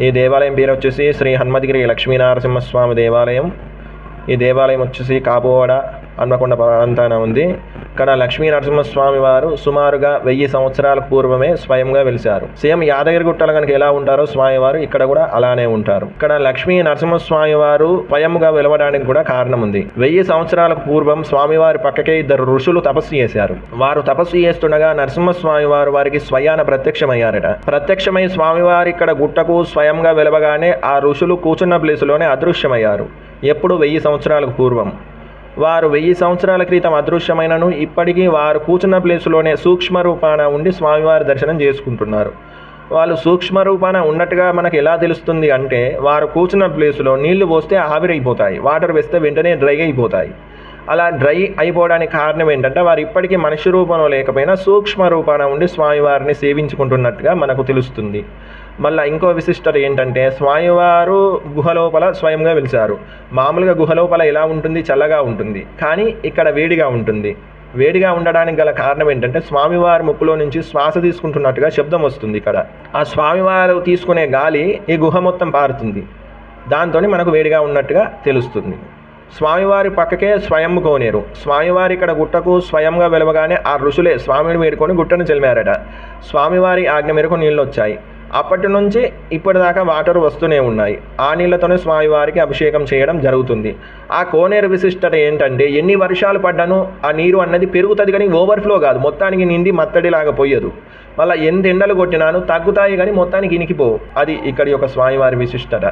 ఈ దేవాలయం పేరు వచ్చేసి శ్రీ హనుమతిగిరి లక్ష్మీనరసింహస్వామి దేవాలయం. ఈ దేవాలయం వచ్చేసి కాపువాడ. హన్మకొండ ప్రాంతాన ఉంది. ఇక్కడ లక్ష్మీ నరసింహస్వామి వారు సుమారుగా వెయ్యి సంవత్సరాల పూర్వమే స్వయంగా వెలిశారు. సేమ్ యాదగిరి గుట్టలు కనుక ఎలా ఉంటారో స్వామివారు ఇక్కడ కూడా అలానే ఉంటారు. ఇక్కడ లక్ష్మీ నరసింహస్వామి వారు స్వయంగా వెలవడానికి కూడా కారణం ఉంది. వెయ్యి సంవత్సరాలకు పూర్వం స్వామివారి పక్కకే ఇద్దరు ఋషులు తపస్సు చేశారు. వారు తపస్సు చేస్తుండగా నరసింహస్వామి వారు వారికి స్వయాన ప్రత్యక్షమయ్యారట. ప్రత్యక్షమై స్వామివారి ఇక్కడ గుట్టకు స్వయంగా వెలవగానే ఆ ఋషులు కూర్చున్న ప్లేసులోనే అదృశ్యమయ్యారు. ఎప్పుడు వెయ్యి సంవత్సరాలకు పూర్వం. వారు వెయ్యి సంవత్సరాల క్రితం అదృశ్యమైనను ఇప్పటికీ వారు కూర్చున్న ప్లేసులోనే సూక్ష్మ రూపాన ఉండి స్వామివారి దర్శనం చేసుకుంటున్నారు. వాళ్ళు సూక్ష్మ రూపాన ఉన్నట్టుగా మనకు ఎలా తెలుస్తుంది అంటే వారు కూర్చున్న ప్లేసులో నీళ్ళు పోస్తే ఆవిరైపోతాయి వాటర్ వేస్తే వెంటనే డ్రై అయిపోతాయి అలా డ్రై అయిపోవడానికి కారణం ఏంటంటే వారు ఇప్పటికీ మనిషి రూపంలో లేకపోయినా సూక్ష్మ రూపాన ఉండి స్వామివారిని సేవించుకుంటున్నట్టుగా మనకు తెలుస్తుంది. మళ్ళీ ఇంకో విశిష్టత ఏంటంటే స్వామివారు గుహలోపల స్వయంగా వెలిచారు మామూలుగా గుహలోపల ఎలా ఉంటుంది? చల్లగా ఉంటుంది. కానీ ఇక్కడ వేడిగా ఉంటుంది. వేడిగా ఉండడానికి గల కారణం ఏంటంటే స్వామివారి ముక్కులో నుంచి శ్వాస తీసుకుంటున్నట్టుగా శబ్దం వస్తుంది ఇక్కడ. ఆ స్వామివారు తీసుకునే గాలి ఈ గుహ మొత్తం పారుతుంది. దాంతో మనకు వేడిగా ఉన్నట్టుగా తెలుస్తుంది. స్వామివారి పక్కకే స్వయం కోనేరు స్వామివారి ఇక్కడ గుట్టకు స్వయంగా వెలవగానే ఆ ఋషులే స్వామిని వేడుకొని గుట్టను చెలిమారట. స్వామివారి ఆజ్ఞ మేరకు నీళ్ళు వచ్చాయి. అప్పటి నుంచి ఇప్పటిదాకా వాటర్ వస్తూనే ఉన్నాయి. ఆ నీళ్ళతోనే స్వామివారికి అభిషేకం చేయడం జరుగుతుంది. ఆ కోనేరు విశిష్టత ఏంటంటే ఎన్ని వర్షాలు పడ్డాను ఆ నీరు అన్నది పెరుగుతుంది కానీ ఓవర్ఫ్లో కాదు. మొత్తానికి నిండి మత్తడిలాగా పోయదు. మళ్ళీ ఎంత ఎండలు కొట్టినాను తగ్గుతాయి కానీ మొత్తానికి ఇనికిపోవు. అది ఇక్కడి యొక్క స్వామివారి విశిష్టత.